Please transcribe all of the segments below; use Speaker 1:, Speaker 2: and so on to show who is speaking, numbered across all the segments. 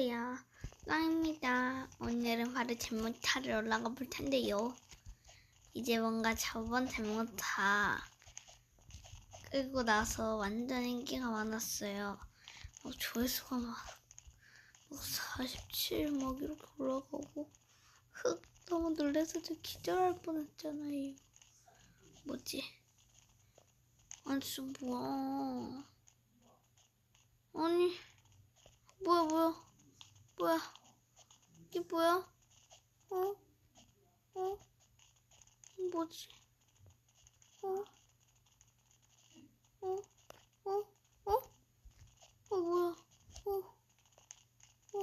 Speaker 1: 안녕하세요. 깡입니다. 오늘은 바로 제모타를 올라가 볼 텐데요. 이제 뭔가 저번 제모타 끄고 나서 완전 인기가 많았어요. 막 조회수가 막, 막 47, 막 이렇게 올라가고 흑 너무 놀라서 저 기절할 뻔했잖아요. 뭐지? 아니 뭐야 뭐야 뭐야 이게 뭐야 어? 어? 뭐지 어? 어? 어? 어? 어 뭐야 어? 어?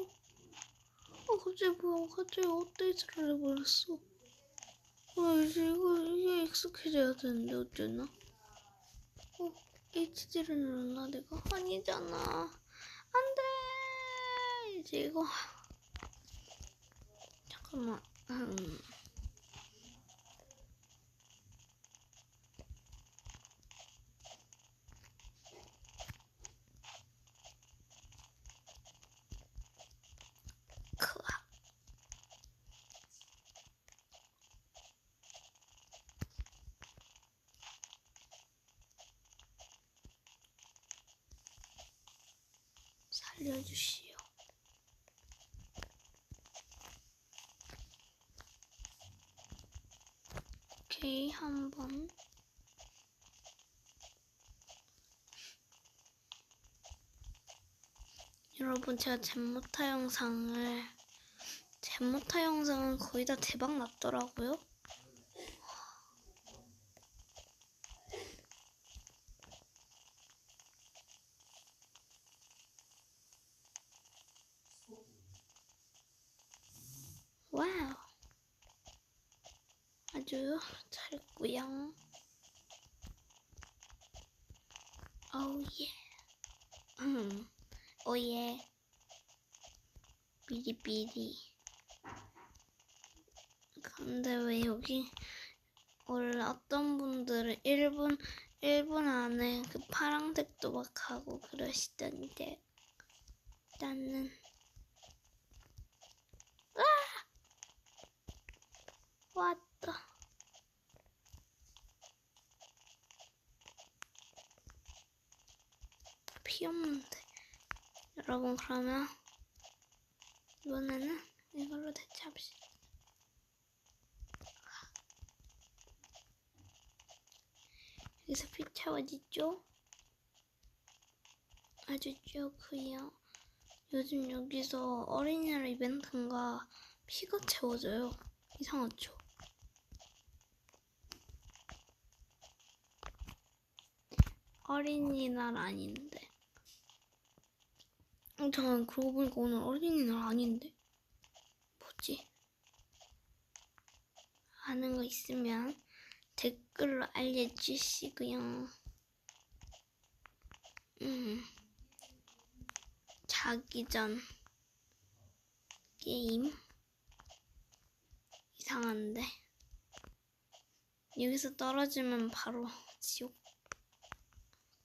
Speaker 1: 어 갑자기 뭐야 갑자기 업데이트를 해버렸어 어 이제 이거 이게 익숙해져야 되는데 어쩌나 어? HD를 눌렀나 내가? 아니잖아 안돼 이제 이거 잠깐만. 음. 살려주시 오. 오케이, 한 번. 여러분, 제가 젠모타 영상을, 젠모타 영상은 거의 다 대박 났더라고요. 와우. 아주 잘했고요. 오우 예. 음. 오예. 비리비리. 근데 왜 여기 원래 어떤 분들은 1분 1분 안에 그 파란색도 막 하고 그러시던데 나는 왔 다. 피 없는데. 여러분, 그러면 이번에는 이걸로 대체합시다. 여기서 피 채워지죠? 아주 좋고요. 요즘 여기서 어린이날 이벤트인가 피가 채워져요. 이상하죠? 어린이날 아닌데. 어, 잠깐 그러고 보니까 오늘 어린이날 아닌데. 뭐지? 아는 거 있으면 댓글로 알려주시고요. 음. 자기 전 게임 이상한데 여기서 떨어지면 바로 지옥.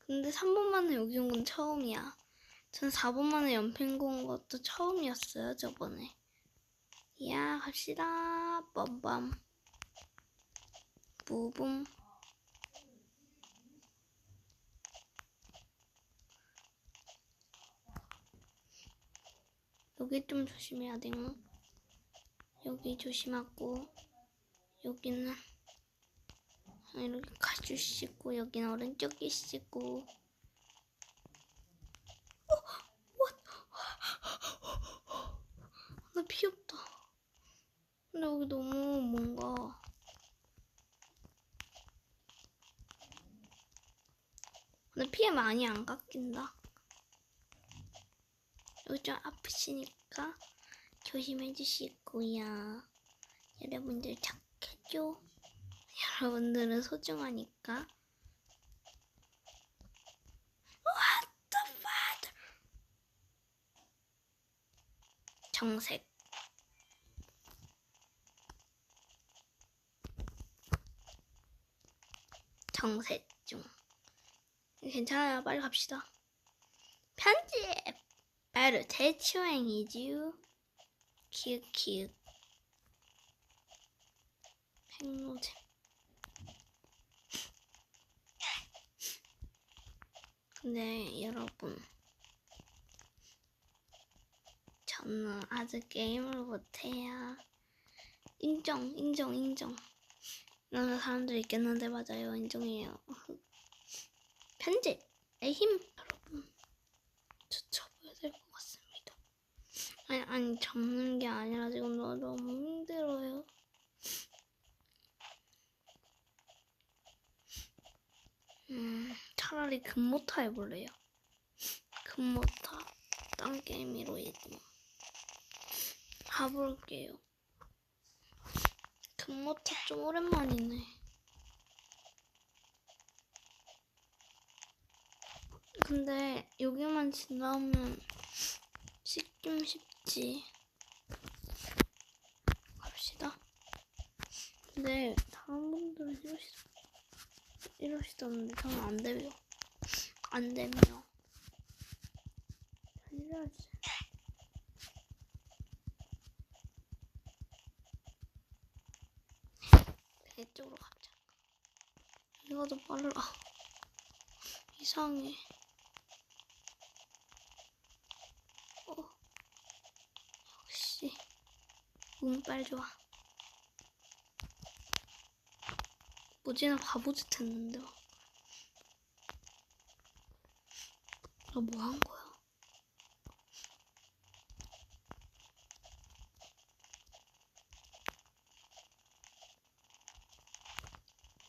Speaker 1: 근데 3번 만에 여기 온 건 처음이야. 전 4번 만에 연평구 온 것도 처음이었어요, 저번에. 야, 갑시다. 빰빰. 부붐. 여기 좀 조심해야 돼요. 여기 조심하고, 여기는 이렇게 가주시고, 여기는 오른쪽에 씻고. 나피 없다. 근데 여기 너무 뭔가. 근데 피에 많이 안 깎인다. 여기 좀 아프시니까 조심해 주시고요. 여러분들 착해줘. 여러분들은 소중하니까. 정색. 정색 중. 괜찮아요. 빨리 갑시다. 편집. 바로 대추행이지요. 키읔 키읔. 백로잼. 근데 여러분, 저는 아직 게임을 못해요. 인정, 인정, 인정. 이러는 사람들이 있겠는데 맞아요, 인정해요. 편집의 힘, 여러분. 저 접어야 될것 같습니다. 아니, 아니, 접는 게 아니라 지금 너- 너무 힘들어요. 음, 차라리 금모타 해볼래요. 금모타. 딴 게임으로 이동. 가볼게요. 금모타 좀 오랜만이네. 근데 여기만 지나오면 쉽긴 쉽지. 갑시다. 근데 다른 분들은 이러시, 이러시던데 저는 안 되며. 안 되며. 이래야지. 배 쪽으로 가자. 이거 더 빨라. 이상해. 어. 역시 운빨 좋아. 뭐지나 바보짓 했는데. 너뭐한 거야?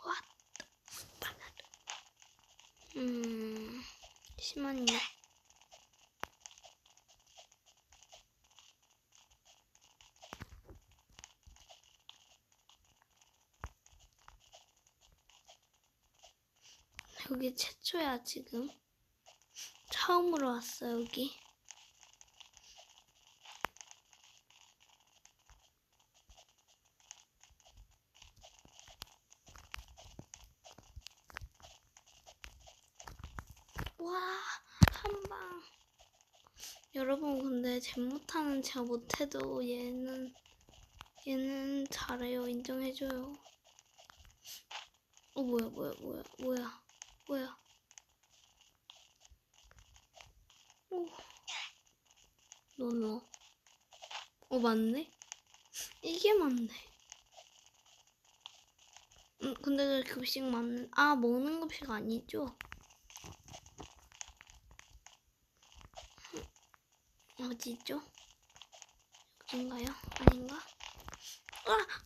Speaker 1: What the fuck? 음, 심하네. 여기 최초야 지금. 처음으로 왔어 여기. 와, 한 방. 여러분, 근데 잼 못하는 제가 못해도 얘는, 얘는 잘해요. 인정해줘요. 어, 뭐야, 뭐야, 뭐야, 뭐야, 뭐야. 오. 너, 너. 어, 맞네? 이게 맞네. 음, 근데 저 급식 맞는, 아, 먹는 급식 아니죠? 어디죠? 여긴가요? 아닌가? 아!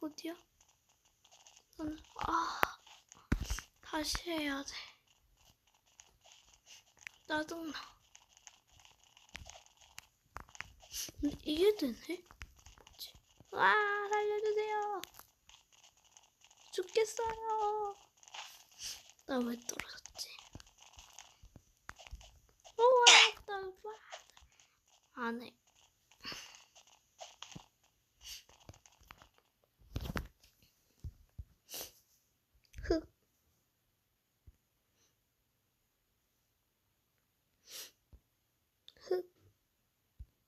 Speaker 1: 어디야? 아 다시 해야 돼. 짜증나. 이게 되네? 뭐지? 와 살려주세요. 죽겠어요. 나 왜 떨어졌지? What the fuck? 안 해. 흑.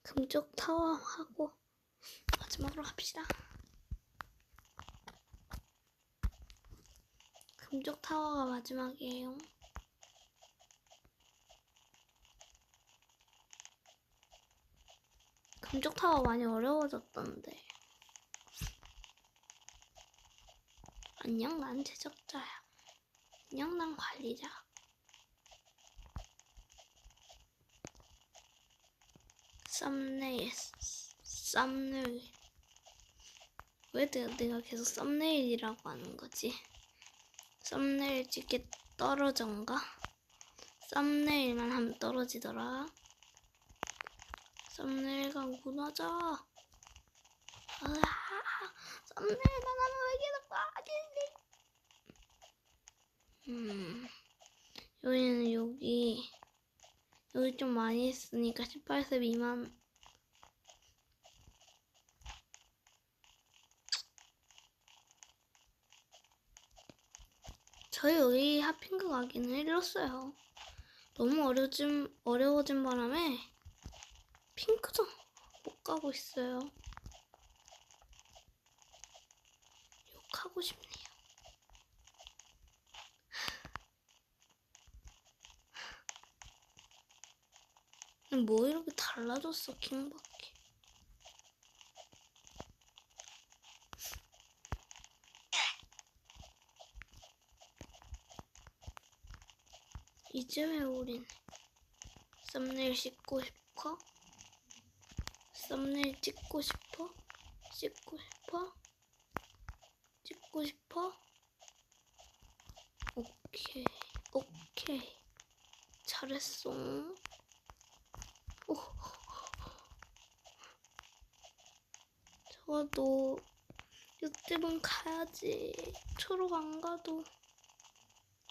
Speaker 1: 흑. 금쪽 타워 하고 마지막으로 갑시다. 금쪽 타워가 마지막이에요. 금쪽 타워 많이 어려워졌던데. 안녕, 난 제작자야. 안녕, 난 관리자. 썸네일, 썸네일. 왜 내가, 계속 썸네일이라고 하는 거지? 썸네일 찍게 떨어져인가? 썸네일만 하면 떨어지더라. 썸네일가 무너져. 으아, 썸네일만 하면 왜 계속 빠지지? 음, 여기는 여기, 여기 좀 많이 했으니까 18세 미만. 저희 여기 핫핑크 가기는 일렀어요. 너무 어려진, 어려워진 바람에 핑크도 못 가고 있어요. 욕하고 싶네 뭐 이렇게 달라졌어, 킹밖에. 왜 우린 썸네일 찍고 싶어? 썸네일 찍고 싶어? 찍고 싶어? 찍고 싶어? 오케이, 오케이. 잘했어. 오. 저도 요쯤은 가야지. 초록 안 가도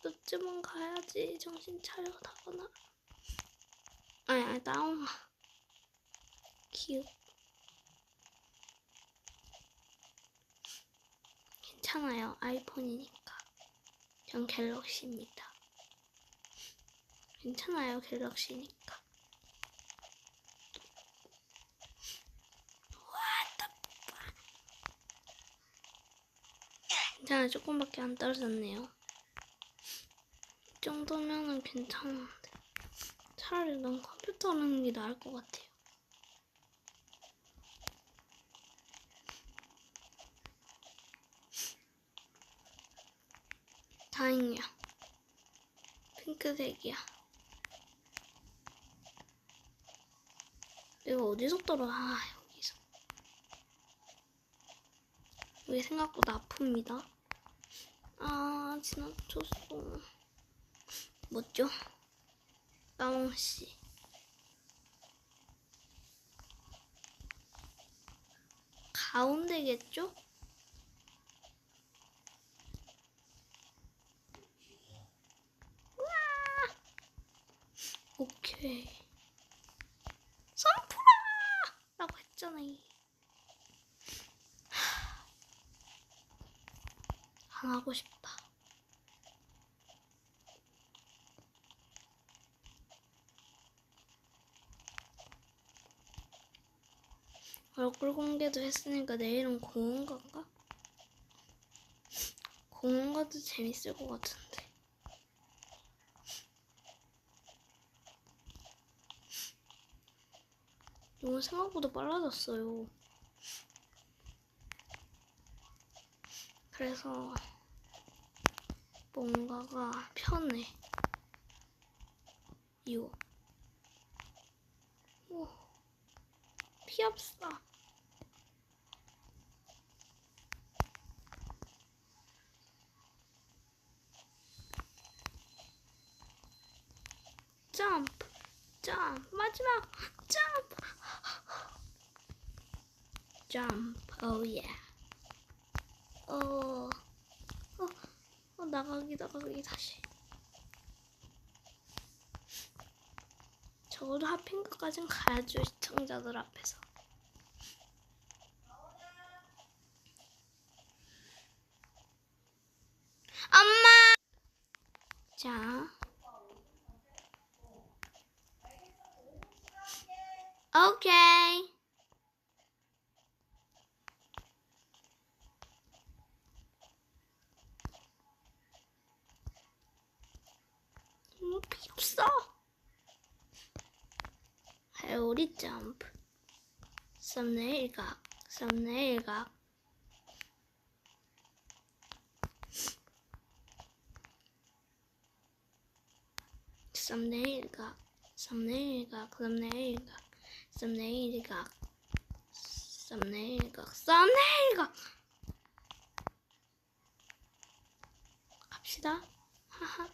Speaker 1: 요쯤은 가야지. 정신 차려 다거나. 아니, 아니, 나옹아. 귀엽. 괜찮아요. 아이폰이니까. 전 갤럭시입니다. 괜찮아요. 갤럭시니까. 괜찮아. 조금밖에 안 떨어졌네요. 이 정도면은 괜찮은데. 차라리 난 컴퓨터 하는 게 나을 것 같아요. 다행이야. 핑크색이야. 내가 어디서 떨어? 아, 여기서. 여기 생각보다 아픕니다. 아, 지나쳤어. 뭐죠? 따몽씨. 가운데겠죠? 우와! 오케이. 선풀아! 라고 했잖아. 이. 하. 안 하고 싶다. 얼굴 공개도 했으니까 내일은 공원 갈까? 공원 가도 재밌을 것 같은데. 이건 생각보다 빨라졌어요. 그래서 뭔가가 편해. 요. 오. 피합사. 점프, 점프, 마지막 점프, 점프, 오예. 어, 어, 어, 나가기, 나가기 다시. 적어도 하핑크까진 가야죠 시청자들 앞에서. 필요 없어. 할 우리 점프. 썸네일각. 썸네일각. 썸네일각. 썸네일 일각, 썸네일 일각, 썸네일각. 썸네일각. 썸네일 일각. 갑시다. 하하.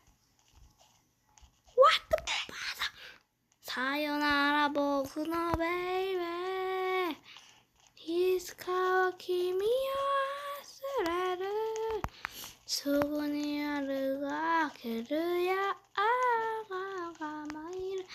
Speaker 1: さよなら僕のベイベーいつかは君を忘れる。そこにあるがけるやあががまいる。